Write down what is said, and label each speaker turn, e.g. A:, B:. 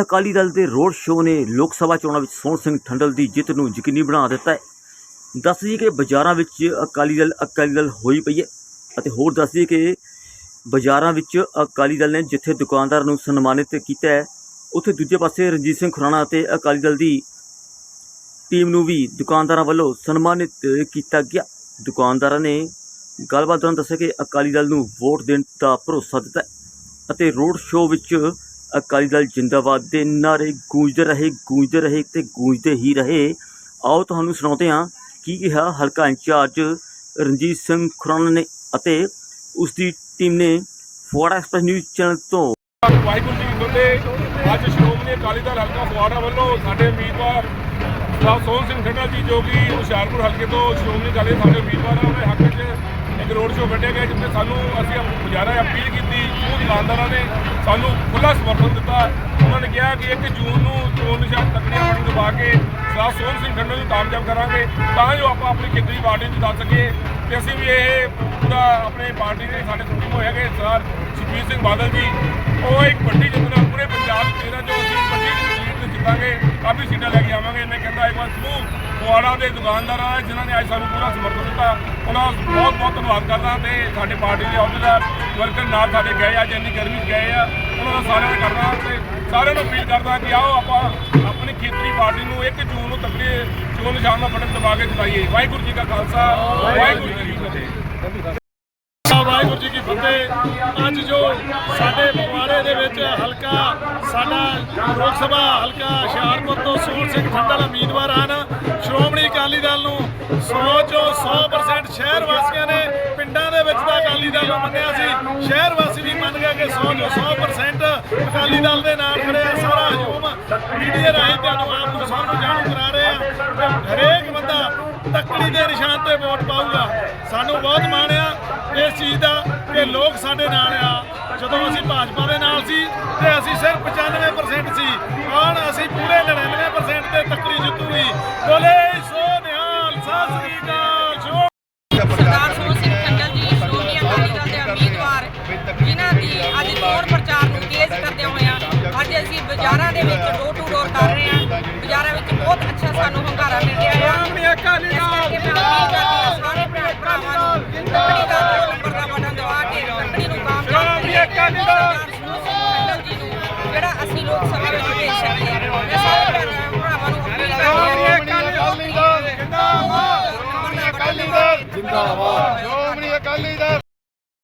A: ਅਕਾਲੀ ਦਲ ਦੇ road show ਨੇ ਲੋਕ ਸਭਾ ਚੋਣਾਂ ਵਿੱਚ ਸੋਹਣ ਸਿੰਘ ਠੰਡਲ ਦੀ ਜਿੱਤ ਨੂੰ ਯਕੀਨੀ ਬਣਾ ਦਿੱਤਾ ਹੈ। ਦੱਸ ਦਈਏ ਕਿ ਬਾਜ਼ਾਰਾਂ ਵਿੱਚ ਅਕਾਲੀ ਦਲ ਅਕਾਲੀ ਦਲ ਹੋਈ ਪਈ ਹੈ ਅਤੇ ਹੋਰ ਦੱਸ ਦਈਏ ਕਿ ਬਾਜ਼ਾਰਾਂ ਵਿੱਚ ਅਕਾਲੀ ਦਲ ਨੇ ਜਿੱਥੇ ਦੁਕਾਨਦਾਰ ਨੂੰ ਸਨਮਾਨਿਤ ਕੀਤਾ ਹੈ, ਉੱਥੇ ਦੂਜੇ ਪਾਸੇ ਰਣਜੀਤ ਸਿੰਘ ਖੁਰਾਣਾ ਅਤੇ ਅਕਾਲੀ ਦਲ ਦੀ ਟੀਮ ਨੂੰ ਵੀ ਦੁਕਾਨਦਾਰਾਂ ਵੱਲੋਂ ਸਨਮਾਨਿਤ ਕੀਤਾ ਗਿਆ। ਦੁਕਾਨਦਾਰਾਂ ਨੇ ਗੱਲਬਾਤ ਦੌਰਾਨ ਦੱਸਿਆ ਕਿ ਅਕਾਲੀ ਦਲ ਨੂੰ ਵੋਟ ਦੇਣ ਦਾ ਭਰੋਸਾ ਦਿੱਤਾ ਅਤੇ ਰੋਡ ਸ਼ੋਅ ਵਿੱਚ ਅਕਾਲੀ ਦਲ ਜਿੰਦਾਬਾਦ ਦੇ ਨਾਰੇ ਗੂੰਜਦੇ ਰਹੇ ਗੂੰਜਦੇ ਰਹੇ ਤੇ ਗੂੰਜਦੇ ਹੀ ਰਹੇ। ਆਓ ਤੁਹਾਨੂੰ ਸੁਣਾਉਂਦੇ ਹਾਂ ਕੀ ਕਿਹਾ ਹਲਕਾ ਇੰਚਾਰਜ ਰਣਜੀਤ ਸਿੰਘ ਖੁਰਾਨਾ ਨੇ ਅਤੇ ਉਸ ਦੀ ਟੀਮ ਨੇ ਫੋੜਾ ਐਕਸਪ੍ਰੈਸ ਨਿਊਜ਼ ਚੈਨਲ ਤੋਂ।
B: ਵਾਹਿਗੁਰੂ ਜੀ ਕੀ ਅੱਜ ਸ਼੍ਰੋਮਣੀ ਅਕਾਲੀ ਦਲ ਹਲਕਾ ਫਗਵਾੜਾ ਵੱਲੋਂ ਸਾਡੇ ਉਮੀਦਵਾਰ ਸਰਦਾਰ ਸੋਹਣ ਸਿੰਘ ਠੰਡਾ ਜੀ ਜੋ ਕਿ ਹੁਸ਼ਿਆਰਪੁਰ ਹਲਕੇ ਤੋਂ ਸ਼੍ਰੋਮਣੀ ਅਕਾਲੀ ਦਲ ਸਾਡੇ ਉਮੀਦਵਾਰ ਆ ਉਹਦੇ ਹੱਕ 'ਚ ਇੱਕ ਰੋਡ ਸ਼ੋਅ ਕੱਢਿਆ ਗਿਆ ਜਿੱਥੇ ਸਾਨੂੰ ਅਸੀਂ ਮੁਜ਼ਾਹਰਾ ਅਪੀਲ ਕੀਤੀ ਉਹ ਦੁਕਾਨਦਾਰਾਂ ਨੇ ਸਾਨੂੰ ਖੁੱਲਾ ਸਮਰਥਨ ਦਿੱਤਾ। ਉਹਨਾਂ ਨੇ ਕਿਹਾ ਕਿ 1 ਜੂਨ ਨੂੰ ਚੋਣ ਨਿਸ਼ਾਨ ਤਕੜੀਆਂ ਵੰਡ ਦਬਾ ਕੇ ਸਰਦਾਰ ਸੋਹਣ ਸਿੰਘ ਠੰਡਾ ਨੂੰ ਕਾਮਯਾਬ ਕਰਾਂਗੇ, ਤਾਂ ਜੋ ਆਪਾਂ ਆਪਣੀ ਖੇਤਰੀ ਪਾਰਟੀ ਨੂੰ ਦੱਸ ਸਕੀਏ ਤੇ ਅਸੀਂ ਵੀ ਇਹ ਪੂਰਾ ਆਪਣੇ ਪਾਰਟੀ ਦੇ ਸਾਡੇ ਸੁਪਰੀਮੋ ਹੋਇਆ ਕਿ ਸਰਦਾਰ ਸੁਖਬੀਰ ਸਿੰਘ ਬਾਦਲ ਜੀ। ਉਹ ਇੱਕ ਵੱਡੀ ਜਿੱਤਣਾ ਪੂਰੇ ਪੰਜਾਬ 'ਚ ਤੇਰਾਂ ਜੋ ਅਸੀਂ ਵੱਡੀ ਲੀਡ ਜਿੱਤਾਂਗੇ। ਕਾਫੀ ਸੀਟਾਂ ਲੈ ਕੇ ਆਵਾਂਗੇ। ਇਹਨੇ ਕਹਿੰਦਾ, ਇੱਕ ਵਾਰ ਸਮੂਹ ਕੁਆੜਾ ਦੇ ਦੁਕਾਨਦਾਰਾਂ ਹੈ ਜਿਨ੍ਹਾਂ ਨੇ ਅੱਜ ਸਾਨੂੰ ਪੂਰਾ ਸਮਰਥਨ ਦਿੱਤਾ। ਉਹਨਾਂ ਦਾ ਬਹੁਤ ਬਹੁਤ ਧੰਨਵਾਦ ਕਰਦਾ ਤੇ ਸਾਡੇ ਪਾਰਟੀ ਦੇ ਅਹੁਦੇਦਾਰ ਵਰਕਰ ਨਾਲ ਸਾਡੇ ਗਏ ਅੱਜ ਇੰਨੀ ਗਰਮੀ 'ਚ ਗਏ ਆ, ਉਹਨਾਂ ਦਾ ਸਾਰਿਆਂ ਦਾ ਕਰਦਾ ਤੇ ਸਾਰਿਆਂ ਨੂੰ ਅਪੀਲ ਕਰਦਾ ਕਿ ਆਓ ਆਪਾਂ ਆਪਣੀ ਖੇਤਰੀ ਪਾਰਟੀ ਨੂੰ 1 ਜੂਨ ਨੂੰ ਤਕੜੇ ਚੋਣ ਨਿਸ਼ਾਨ ਦਾ ਬਟਨ ਦਬਾ ਕੇ ਜਿਤਾਈਏ ਵਾਹਿਗੁਰੂ ਜੀ ਕਾ ਖਾਲਸਾ, ਵਾਹਿਗੁਰੂ ਜੀ ਕੀ ਫਤਿਹ। ਵਾਹਿਗੁਰੂ ਜੀ ਕੀ ਫਤਿਹ। ਅੱਜ ਜੋ ਸਾਡੇ ਫਗਵਾੜੇ ਦੇ ਵਿੱਚ ਹਲਕਾ ਸਾਡਾ ਲੋਕ ਸਭਾ ਹਲਕਾ ਹੁਸ਼ਿਆਰਪੁਰ ਤੋਂ ਸੂਰ ਸਿੰਘ ਠੰਡਲ ਉਮੀਦਵਾਰ ਹਨ। ਸ਼੍ਰੋਮਣੀ ਅਕਾਲੀ ਦਲ ਨੂੰ 100 ਚੋਂ 100% ਸ਼ਹਿਰ ਵਾਸੀਆਂ ਨੇ ਪਿੰਡਾਂ ਦੇ ਵਿੱਚ ਤਾਂ ਅਕਾਲੀ ਦਲ ਨੂੰ ਮੰਨਿਆ ਸੀ। ਸ਼ਹਿਰ ਵਾਸੀ ਵੀ ਮੰਨ ਗਏ ਕਿ 100 ਚੋਂ 100% ਅਕਾਲੀ ਦਲ ਦੇ ਨਾਲ ਖੜੇ ਸਾਰਾ ਹਜੂਮ ਮੀਡੀਆ ਰਾਹੀਂ ਤੁਹਾਨੂੰ ਆਪ ਨੂੰ ਸਭ ਨੂੰ ਜਾਣੂ ਕਰਾ ਰਹੇ ਆ। ਹਰੇਕ ਬੰਦਾ ਤੱਕੜੀ ਦੇ ਨਿਸ਼ਾਨ ਤੇ ਵੋਟ ਪਾਊਗਾ। ਸਾਨੂੰ ਬਹੁਤ ਮਾਣ ਆ ਇਸ ਚੀਜ਼ ਦਾ ਕਿ ਲੋਕ ਸਾਡੇ ਨਾਲ ਆ। ਜਦੋਂ ਅਸੀਂ ਭਾਜਪਾ ਦੇ ਨਾਲ ਸੀ ਤੇ ਅਸੀਂ ਸਿਰਫ 95% ਸੀ। ਹੁਣ ਅਸੀਂ ਪੂਰੇ 99% ਤੇ ਤੱਕੜੀ ਜਿੱਤੂਗੀ। ਬੋਲੇ
C: ਲੋਕ ਸਭਾ ਵਿੱਚ ਭੇਜ ਸਕੀਏ ਮੈਂ ਸਾਰੇ ਭੈਣ ਭਰਾਵਾਂ ਨੂੰ ਅਪੀਲ ਕਰਦੀ ਹਾਂ
B: ਜਿੰਦਾਬਾਦ ਜਿੰਦਾਬਾਦ